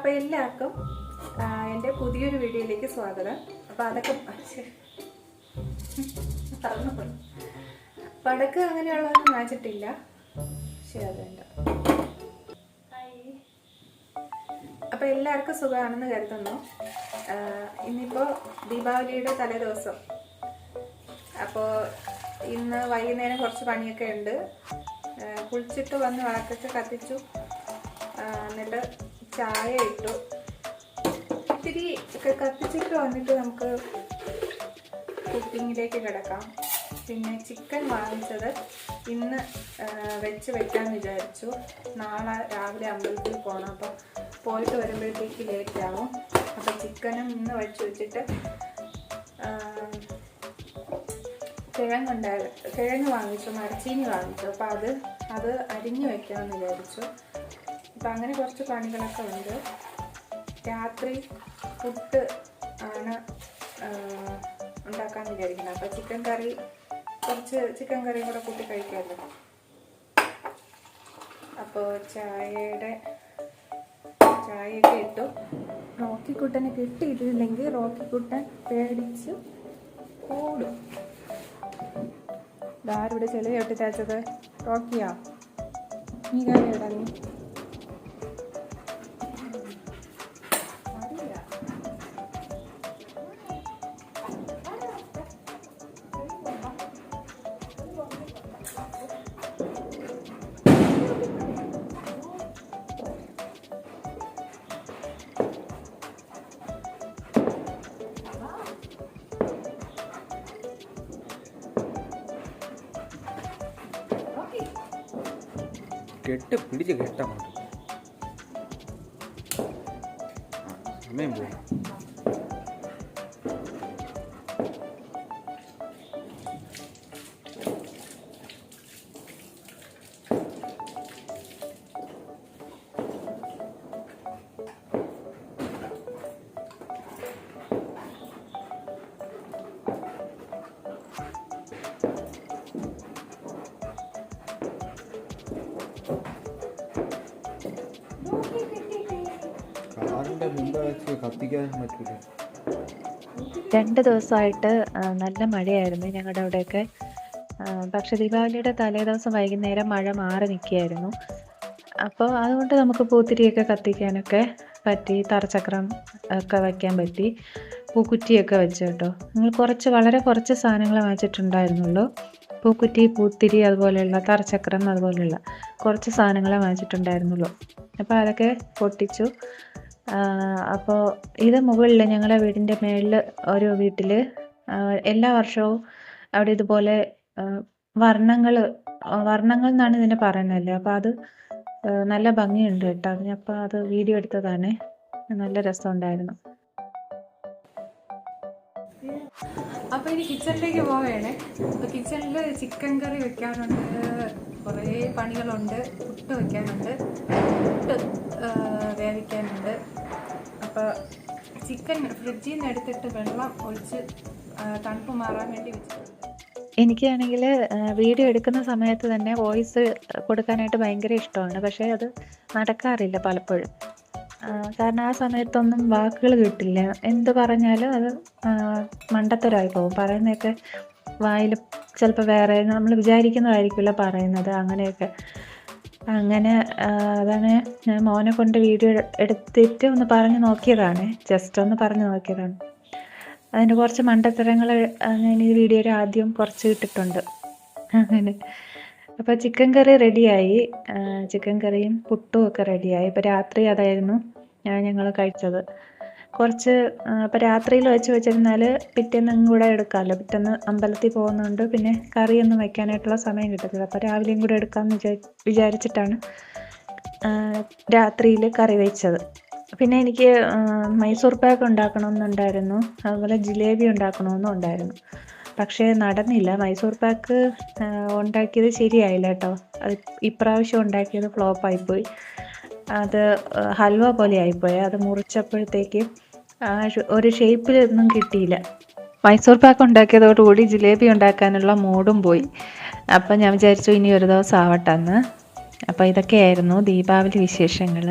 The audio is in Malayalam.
അപ്പോൾ എല്ലാവർക്കും എന്റെ പുതിയൊരു വീഡിയോയിലേക്ക് സ്വാഗതം. അപ്പോൾ അതൊക്കെ. പറന്നുപോയി. പടക്ക് അങ്ങനെയുള്ളതൊന്നും വാങ്ങിച്ചിട്ടില്ല. ശരി അതുണ്ട് അപ്പോൾ എല്ലാവർക്കും സുഖമാണെന്ന് കരുതുന്നു. ഇന്നിപ്പോ ദീപാവലിയുടെ തലേദിവസം. അപ്പോൾ ഇന്ന് വൈകുന്നേരം കുറച്ച് പണിയൊക്കെ ഉണ്ട്. കുളിച്ചിട്ട് വന്ന് വിളക്കൊക്കെ കത്തിച്ചു. എന്നിട്ട് ചായ ഇട്ടു ഇത്തിരി കത്തിച്ചിട്ട് വന്നിട്ട് നമുക്ക് കുക്കിങ്ങിലേക്ക് കിടക്കാം. പിന്നെ ചിക്കൻ വാങ്ങിച്ചത് ഇന്ന് വെച്ച് വെക്കാൻ വിചാരിച്ചു. നാളെ രാവിലെ അമ്പലത്തിൽ പോകണം അപ്പോൾ പോയിട്ട് വരുമ്പോഴത്തേക്ക് ലേറ്റ് ആവും അപ്പോൾ ചിക്കനും ഇന്ന് വെച്ച് വെച്ചിട്ട് കിഴങ്ങുണ്ടായ കിഴങ്ങ് വാങ്ങിച്ചു മരച്ചീനി വാങ്ങിച്ചു. അപ്പോൾ അത് അത് അരിഞ്ഞു വെക്കാമെന്ന് വിചാരിച്ചു. അപ്പം അങ്ങനെ കുറച്ച് പണികളൊക്കെ ഉണ്ട്. രാത്രി പുട്ട് ആണ് ഉണ്ടാക്കാൻ വിചാരിക്കുന്നത്. അപ്പോൾ ചിക്കൻ കറി കുറച്ച് ചിക്കൻ കറിയും കൂടെ കൂട്ടി കഴിക്കാമല്ലോ. അപ്പോൾ ചായയുടെ ചായയൊക്കെ ഇട്ടു. റോക്കിക്കുട്ടനെ കിട്ടിയിട്ടില്ലെങ്കിൽ റോക്കിക്കുട്ടൻ പേടിച്ച് ഓടും. ഇതാരുടെ ചെലവ് ചാച്ചത് റോക്കിയാ നീ കാര്യം ഇടാ കെട്ട് പിടിച്ച് കെട്ടങ്ങോട്ട് സമയം പോകും കത്തിക്കാൻ രണ്ട് ദിവസമായിട്ട് നല്ല മഴയായിരുന്നു ഞങ്ങളുടെ അവിടെയൊക്കെ. പക്ഷെ ദീപാവലിയുടെ തലേദിവസം വൈകുന്നേരം മഴ മാറി നിൽക്കുകയായിരുന്നു. അപ്പോൾ അതുകൊണ്ട് നമുക്ക് പൂത്തിരിയൊക്കെ കത്തിക്കാനൊക്കെ പറ്റി തറച്ചക്രം ഒക്കെ വയ്ക്കാൻ പറ്റി പൂക്കുറ്റിയൊക്കെ വെച്ച് കേട്ടോ. നിങ്ങൾ കുറച്ച് വളരെ കുറച്ച് സാധനങ്ങൾ വാങ്ങിച്ചിട്ടുണ്ടായിരുന്നുള്ളൂ. പൂക്കുറ്റി പൂത്തിരി അതുപോലെയുള്ള തറച്ചക്രം അതുപോലെയുള്ള കുറച്ച് സാധനങ്ങളെ വാങ്ങിച്ചിട്ടുണ്ടായിരുന്നുള്ളൂ. അപ്പോൾ അതൊക്കെ പൊട്ടിച്ചു. അപ്പോൾ ഇത് മുകളിൽ ഞങ്ങളുടെ വീടിന്റെ മേളിൽ ഒരു വീട്ടിൽ എല്ലാ വർഷവും അവിടെ ഇതുപോലെ വർണങ്ങൾ വർണങ്ങൾ എന്നാണ് ഇതിനെ പറയുന്നതല്ലേ? അപ്പോൾ അത് നല്ല ഭംഗിയുണ്ട് കേട്ടോ. അപ്പം അപ്പോൾ അത് വീഡിയോ എടുത്തതാണ്. നല്ല രസമുണ്ടായിരുന്നു. അപ്പൊ ഇനി കിച്ചണിലേക്ക് പോവേണേ. അപ്പൊ കിച്ചണിൽ ചിക്കൻ കറി വെക്കാനുണ്ട്. കുറേ പണികളുണ്ട്. പുട്ട് വെക്കാനുണ്ട്. പുട്ട് വേവിക്കാനുണ്ട്. അപ്പൊ ചിക്കൻ ഫ്രിഡ്ജിൽ നിന്ന് എടുത്തിട്ട് വെള്ളം ഒഴിച്ച് തണുപ്പ് മാറാൻ വേണ്ടി വെച്ചിട്ടുണ്ട്. എനിക്കാണെങ്കിൽ വീഡിയോ എടുക്കുന്ന സമയത്ത് തന്നെ വോയിസ് കൊടുക്കാനായിട്ട് ഭയങ്കര ഇഷ്ടമാണ്. പക്ഷേ അത് നടക്കാറില്ല പലപ്പോഴും. കാരണം ആ സമയത്തൊന്നും വാക്കുകൾ കിട്ടില്ല. എന്ത് പറഞ്ഞാലും അത് മണ്ടത്തരമായി പോകും. പറയുന്നതൊക്കെ വായിൽ ചിലപ്പോൾ വേറെ നമ്മൾ വിചാരിക്കുന്നതായിരിക്കില്ല പറയുന്നത് അങ്ങനെയൊക്കെ. അങ്ങനെ അതാണ് ഞാൻ മോനെ കൊണ്ട് വീഡിയോ എടുത്തിട്ട് ഒന്ന് പറഞ്ഞു നോക്കിയതാണ്. ജസ്റ്റ് ഒന്ന് പറഞ്ഞു നോക്കിയതാണ്. അതിന്റെ കുറച്ച് മണ്ടത്തരങ്ങൾ ഞാൻ ഈ വീഡിയോയിൽ ആദ്യം കുറച്ച് ഇട്ടിട്ടുണ്ട്. അങ്ങനെ. അപ്പോൾ ചിക്കൻ കറി റെഡിയായി. ചിക്കൻ കറിയും പുട്ടും ഒക്കെ റെഡിയായി. ഇപ്പോൾ രാത്രി അതായിരുന്നു ഞങ്ങൾ കഴിച്ചത്. കുറച്ച് ഇപ്പോൾ രാത്രിയിൽ വെച്ച് വെച്ചിരുന്നാൽ പിറ്റേന്ന് കൂടെ എടുക്കാമല്ലോ. പിറ്റേന്ന് അമ്പലത്തിൽ പോകുന്നുണ്ട് പിന്നെ കറിയൊന്നും വയ്ക്കാനായിട്ടുള്ള സമയം കിട്ടത്തില്ല. അപ്പോൾ രാവിലെയും കൂടെ എടുക്കാമെന്ന് വിചാരി വിചാരിച്ചിട്ടാണ് രാത്രിയിൽ കറി വെച്ചത്. പിന്നെ എനിക്ക് മൈസൂർ പാക്ക് ഉണ്ടാക്കണമെന്നുണ്ടായിരുന്നു. അതുപോലെ ജിലേബി ഉണ്ടാക്കണമെന്നും ഉണ്ടായിരുന്നു. പക്ഷേ നടന്നില്ല. മൈസൂർ പാക്ക് ഉണ്ടാക്കിയത് ശരിയായില്ല കേട്ടോ. അത് ഇപ്രാവശ്യം ഉണ്ടാക്കിയത് ഫ്ലോപ്പായിപ്പോയി. അത് ഹൽവ പോലെ ആയിപ്പോയി. അത് മുറിച്ചപ്പോഴത്തേക്ക് ഒരു ഷേപ്പിലൊന്നും കിട്ടിയില്ല. മൈസൂർ പാക്ക് ഉണ്ടാക്കിയതോടുകൂടി ജിലേബി ഉണ്ടാക്കാനുള്ള മൂഡും പോയി. അപ്പം ഞാൻ വിചാരിച്ചു ഇനി ഒരു ദിവസം ആവട്ടെ അന്ന് അപ്പോൾ ഇതൊക്കെയായിരുന്നു ദീപാവലി വിശേഷങ്ങൾ